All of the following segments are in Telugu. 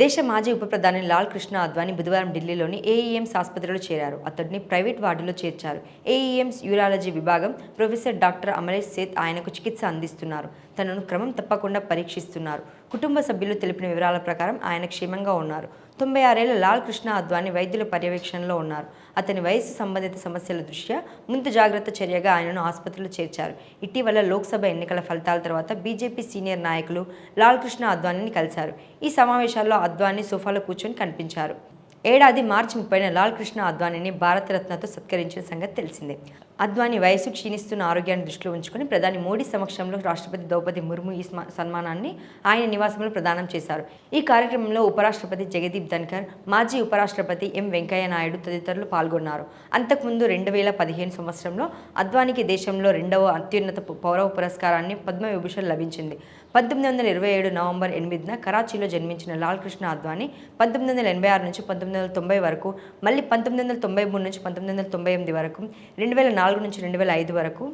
దేశ మాజీ ఉప ప్రధాని లాల్ కృష్ణ అద్వానీ బుధవారం ఢిల్లీలోని ఏఈఎంస్ ఆసుపత్రిలో చేరారు. అతడిని ప్రైవేట్ వార్డులో చేర్చారు. ఏఈఎంస్ యూరాలజీ విభాగం ప్రొఫెసర్ డాక్టర్ అమరేష్ సేత్ ఆయనకు చికిత్స అందిస్తున్నారు. తనను క్రమం తప్పకుండా పరీక్షిస్తున్నారు. కుటుంబ సభ్యులు తెలిపిన వివరాల ప్రకారం ఆయన క్షేమంగా ఉన్నారు. తొంభై ఆరేళ్ళ లాల్ కృష్ణ అద్వానీ వైద్యుల పర్యవేక్షణలో ఉన్నారు. అతని వయసు సంబంధిత సమస్యల దృష్ట్యా ముందు జాగ్రత్త చర్యగా ఆయనను ఆసుపత్రిలో చేర్చారు. ఇటీవల లోక్సభ ఎన్నికల ఫలితాల తర్వాత బీజేపీ సీనియర్ నాయకులు లాల్ కృష్ణ అద్వానీని కలిశారు. ఈ సమావేశాల్లో అద్వానీ సోఫాలో కూర్చొని కనిపించారు. ఏడాది మార్చి ముప్పైన లాల్ కృష్ణ అద్వానీని భారతరత్నతో సత్కరించిన సంగతి తెలిసిందే. అద్వానీ వయసు క్షీణిస్తున్న ఆరోగ్యాన్ని దృష్టిలో ఉంచుకుని ప్రధాని మోడీ సమక్షంలో రాష్ట్రపతి ద్రౌపది ముర్ము ఈ సన్మానాన్ని ఆయన నివాసంలో ప్రదానం చేశారు. ఈ కార్యక్రమంలో ఉపరాష్ట్రపతి జగదీప్ ధన్కర్ మాజీ ఉపరాష్ట్రపతి ఎం వెంకయ్య నాయుడు తదితరులు పాల్గొన్నారు. అంతకుముందు రెండు వేల పదిహేను సంవత్సరంలో అద్వానీకి దేశంలో రెండవ అత్యున్నత పౌరవ పురస్కారాన్ని పద్మవిభూషణ్ లభించింది. పంతొమ్మిది వందల ఇరవై ఏడు నవంబర్ ఎనిమిదిన కరాచీలో జన్మించిన లాల్ కృష్ణ అద్వానీ పంతొమ్మిది వందల ఎనభై ఆరు నుంచి పంతొమ్మిది వందల తొంభై వరకు మళ్ళీ పంతొమ్మిది వందల తొంభై మూడు నుంచి పంతొమ్మిది వందల తొంభై ఎనిమిది వరకు రెండు వేల నాలుగు నుంచి రెండు వేల ఐదు వరకు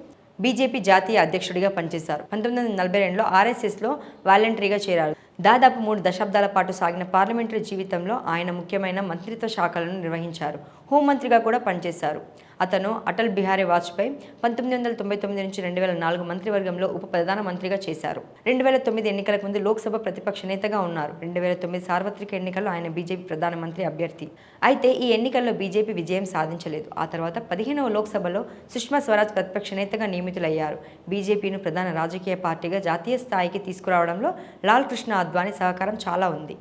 బీజేపీ జాతీయ అధ్యక్షుడిగా పనిచేశారు. పంతొమ్మిది వందల నలభై రెండులో ఆర్ఎస్ఎస్లో వాలంటరీగా చేరారు. దాదాపు మూడు దశాబ్దాల పాటు సాగిన పార్లమెంటరీ జీవితంలో ఆయన ముఖ్యమైన మంత్రిత్వ శాఖలను నిర్వహించారు. హోంమంత్రిగా కూడా పనిచేశారు. అతను అటల్ బిహారీ వాజ్పేయి పంతొమ్మిది వందల తొంభై తొమ్మిది నుంచి రెండు వేల నాలుగు మంత్రివర్గంలో ఉప ప్రధాన మంత్రిగా చేశారు. రెండు వేల తొమ్మిది ఎన్నికలకు ముందు లోక్సభ ప్రతిపక్ష నేతగా ఉన్నారు. రెండు వేల తొమ్మిది సార్వత్రిక ఎన్నికల్లో ఆయన బీజేపీ ప్రధానమంత్రి అభ్యర్థి. అయితే ఈ ఎన్నికల్లో బీజేపీ విజయం సాధించలేదు. ఆ తర్వాత పదిహేనవ లోక్సభలో సుష్మా స్వరాజ్ ప్రతిపక్ష నేతగా నియమితులయ్యారు. బీజేపీను ప్రధాన రాజకీయ పార్టీగా జాతీయ స్థాయికి తీసుకురావడంలో లాల్ కృష్ణ అద్వానీ సహకారం చాలా ఉంది.